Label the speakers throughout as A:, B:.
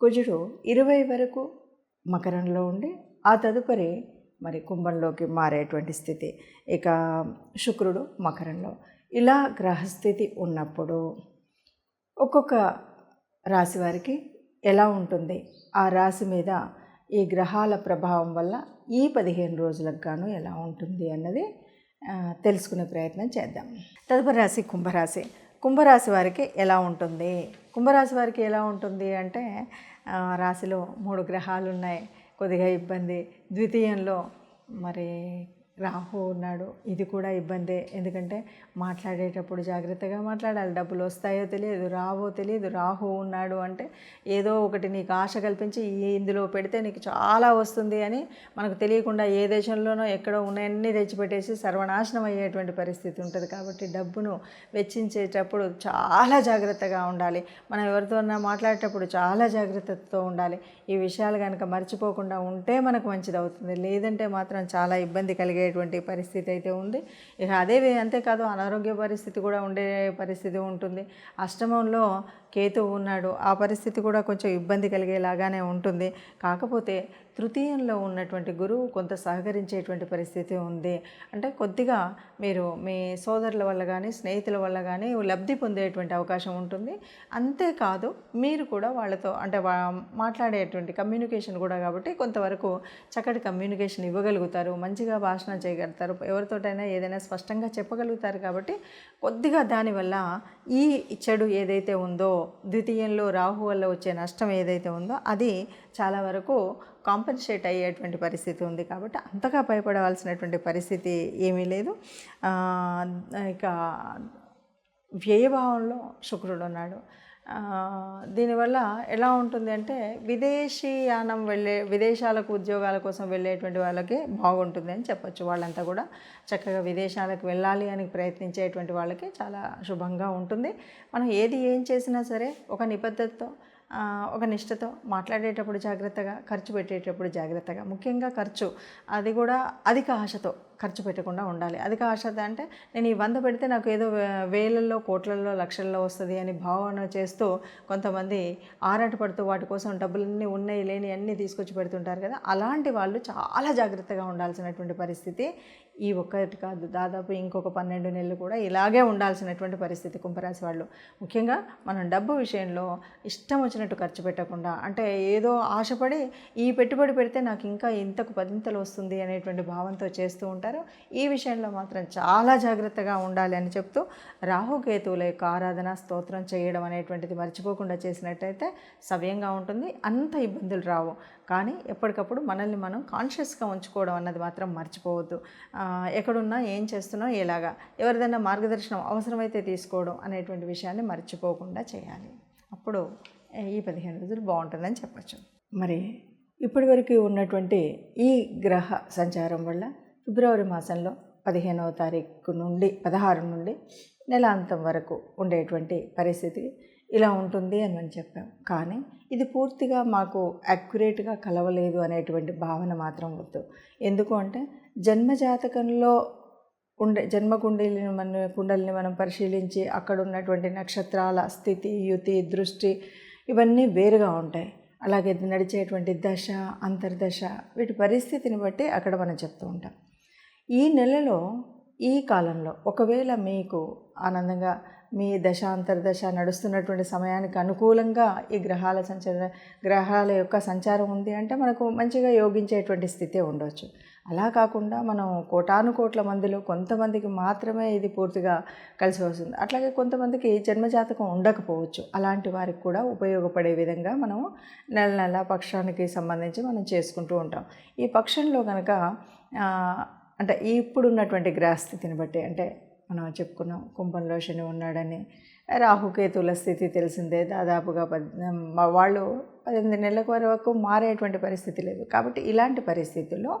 A: కుజుడు ఇరవై వరకు మకరంలో ఉండి ఆ తదుపరి మరి కుంభంలోకి మారేటువంటి స్థితి. ఇక శుక్రుడు మకరంలో. ఇలా గ్రహస్థితి ఉన్నప్పుడు ఒక్కొక్క రాశి వారికి ఎలా ఉంటుంది? ఆ రాశి మీద ఈ గ్రహాల ప్రభావం వల్ల ఈ పదిహేను రోజులకు గాను ఎలా ఉంటుంది అన్నది తెలుసుకునే ప్రయత్నం చేద్దాం. తదుపరి రాశి కుంభరాశి. కుంభరాశి వారికి ఎలా ఉంటుంది? కుంభరాశి వారికి ఎలా ఉంటుంది అంటే రాశిలో మూడు గ్రహాలు ఉన్నాయి. కొద్దిగా ఇబ్బంది. ద్వితీయంలో మరి రాహు ఉన్నాడు. ఇది కూడా ఇబ్బందే. ఎందుకంటే మాట్లాడేటప్పుడు జాగ్రత్తగా మాట్లాడాలి. డబ్బులు వస్తాయో తెలియదు రావో తెలియదు. రాహు ఉన్నాడు అంటే ఏదో ఒకటి నీకు ఆశ కల్పించి ఇందులో పెడితే నీకు చాలా వస్తుంది అని మనకు తెలియకుండా ఏ దేశంలోనో ఎక్కడో ఉన్నాయన్నీ తెచ్చిపెట్టేసి సర్వనాశనం అయ్యేటువంటి పరిస్థితి ఉంటుంది. కాబట్టి డబ్బును వెచ్చించేటప్పుడు చాలా జాగ్రత్తగా ఉండాలి. మనం ఎవరితోన్నా మాట్లాడేటప్పుడు చాలా జాగ్రత్తతో ఉండాలి. ఈ విషయాలు కనుక మర్చిపోకుండా ఉంటే మనకు మంచిది అవుతుంది. లేదంటే మాత్రం చాలా ఇబ్బంది కలిగే ఉండేటువంటి పరిస్థితి అయితే ఉంది. ఇక అదే అంతేకాదు అనారోగ్య పరిస్థితి కూడా ఉండే పరిస్థితి ఉంటుంది. అష్టమంలో కేతు ఉన్నాడు. ఆ పరిస్థితి కూడా కొంచెం ఇబ్బంది కలిగేలాగానే ఉంటుంది. కాకపోతే తృతీయంలో ఉన్నటువంటి గురువు కొంత సహకరించేటువంటి పరిస్థితి ఉంది. అంటే కొద్దిగా మీరు మీ సోదరుల వల్ల కానీ స్నేహితుల వల్ల కానీ లబ్ధి పొందేటువంటి అవకాశం ఉంటుంది. అంతేకాదు మీరు కూడా వాళ్ళతో అంటే మాట్లాడేటువంటి కమ్యూనికేషన్ కూడా కాబట్టి కొంతవరకు చక్కటి కమ్యూనికేషన్ ఇవ్వగలుగుతారు. మంచిగా భాషణ చేయగలుగుతారు. ఎవరితోటైనా ఏదైనా స్పష్టంగా చెప్పగలుగుతారు కాబట్టి కొద్దిగా దానివల్ల ఈ చెడు ఏదైతే ఉందో ద్వితీయంలో రాహు వల్ల వచ్చే నష్టం ఏదైతే ఉందో అది చాలా వరకు కాంపెన్సేట్ అయ్యేటువంటి పరిస్థితి ఉంది కాబట్టి అంతగా భయపడవలసినటువంటి పరిస్థితి ఏమీ లేదు. ఇక వ్యయభావంలో శుక్రుడు ఉన్నాడు. దీనివల్ల ఎలా ఉంటుంది అంటే విదేశీయానం వెళ్ళే విదేశాలకు ఉద్యోగాల కోసం వెళ్ళేటువంటి వాళ్ళకి బాగుంటుంది అని చెప్పొచ్చు. వాళ్ళంతా కూడా చక్కగా విదేశాలకు వెళ్ళాలి అని ప్రయత్నించేటువంటి వాళ్ళకి చాలా శుభంగా ఉంటుంది. మనం ఏది ఏం చేసినా సరే ఒక నిబద్ధతతో ఒక నిష్టతో మాట్లాడేటప్పుడు జాగ్రత్తగా ఖర్చు పెట్టేటప్పుడు జాగ్రత్తగా. ముఖ్యంగా ఖర్చు. అది కూడా అధిక ఆశతో ఖర్చు పెట్టకుండా ఉండాలి. అధిక ఆశ అంటే నేను ఈ వంద పెడితే నాకు ఏదో వేలల్లో కోట్లల్లో లక్షల్లో వస్తుంది అని భావన చేస్తూ కొంతమంది ఆరాట పడుతూ వాటి కోసం డబ్బులన్నీ ఉన్నాయి లేని అన్నీ తీసుకొచ్చి పెడుతుంటారు కదా. అలాంటి వాళ్ళు చాలా జాగ్రత్తగా ఉండాల్సినటువంటి పరిస్థితి ఈ ఒక్కటి కాదు దాదాపు ఇంకొక పన్నెండు నెలలు కూడా ఇలాగే ఉండాల్సినటువంటి పరిస్థితి కుంభరాశి వాళ్ళు. ముఖ్యంగా మనం డబ్బు విషయంలో ఇష్టం వచ్చినట్టు ఖర్చు పెట్టకుండా అంటే ఏదో ఆశపడి ఈ పెట్టుబడి పెడితే నాకు ఇంకా ఇంతకు పదింతలు వస్తుంది అనేటువంటి భావంతో చేస్తూ ఉంటారు. ఈ విషయంలో మాత్రం చాలా జాగ్రత్తగా ఉండాలి అని చెప్తూ రాహుకేతువుల యొక్క ఆరాధన స్తోత్రం చేయడం అనేటువంటిది మర్చిపోకుండా చేసినట్టయితే సవ్యంగా ఉంటుంది. అంత ఇబ్బందులు రావు. కానీ ఎప్పటికప్పుడు మనల్ని మనం కాన్షియస్గా ఉంచుకోవడం అన్నది మాత్రం మర్చిపోవద్దు. ఎక్కడున్నా ఏం చేస్తున్నాం ఎలాగా ఎవరిదైనా మార్గదర్శనం అవసరమైతే తీసుకోవడం అనేటువంటి విషయాన్ని మర్చిపోకుండా చేయాలి. అప్పుడు ఈ పదిహేను రోజులు బాగుంటుందని చెప్పచ్చు. మరి ఇప్పటివరకు ఉన్నటువంటి ఈ గ్రహ సంచారం వల్ల ఫిబ్రవరి మాసంలో పదిహేనవ తారీఖు నుండి పదహారు నుండి నెలాంతం వరకు ఉండేటువంటి పరిస్థితి ఇలా ఉంటుంది అని మనం చెప్పాం. కానీ ఇది పూర్తిగా మాకు అక్యురేట్గా కలవలేదు అనేటువంటి భావన మాత్రం వద్దు. ఎందుకు అంటే జన్మజాతకంలో ఉండే జన్మ కుండలిని మన కుండలిని మనం పరిశీలించి అక్కడ ఉన్నటువంటి నక్షత్రాల స్థితి యుతి దృష్టి ఇవన్నీ వేరుగా ఉంటాయి. అలాగే నడిచేటువంటి దశ అంతర్దశ వీటి పరిస్థితిని బట్టి అక్కడ మనం చెప్తూ ఉంటాం. ఈ నెలలో ఈ కాలంలో ఒకవేళ మీకు ఆనందంగా మీ దశ అంతర్దశ నడుస్తున్నటువంటి సమయానికి అనుకూలంగా ఈ గ్రహాల సంచార గ్రహాల యొక్క సంచారం ఉంది అంటే మనకు మంచిగా యోగించేటువంటి స్థితే ఉండవచ్చు అలా కాకుండా మనం కోటాను కోట్ల మందిలో కొంతమందికి మాత్రమే ఇది పూర్తిగా కలిసి వస్తుంది. అట్లాగే కొంతమందికి జన్మజాతకం ఉండకపోవచ్చు. అలాంటి వారికి కూడా ఉపయోగపడే విధంగా మనం నెల నెల పక్షానికి సంబంధించి మనం చేసుకుంటూ ఉంటాం. ఈ పక్షంలో కనుక అంటే ఇప్పుడున్నటువంటి గ్రహస్థితిని బట్టి అంటే మనం చెప్పుకున్నాం కుంభంలో శని ఉన్నాడని. రాహుకేతుల స్థితి తెలిసిందే. దాదాపుగా పద్ వాళ్ళు పద్దెనిమిది నెలల వరకు మారేటువంటి పరిస్థితి లేదు. కాబట్టి ఇలాంటి పరిస్థితుల్లో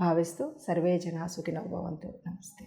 A: భావిస్తూ సర్వే జనా సుఖినో భవంతు. నమస్తే.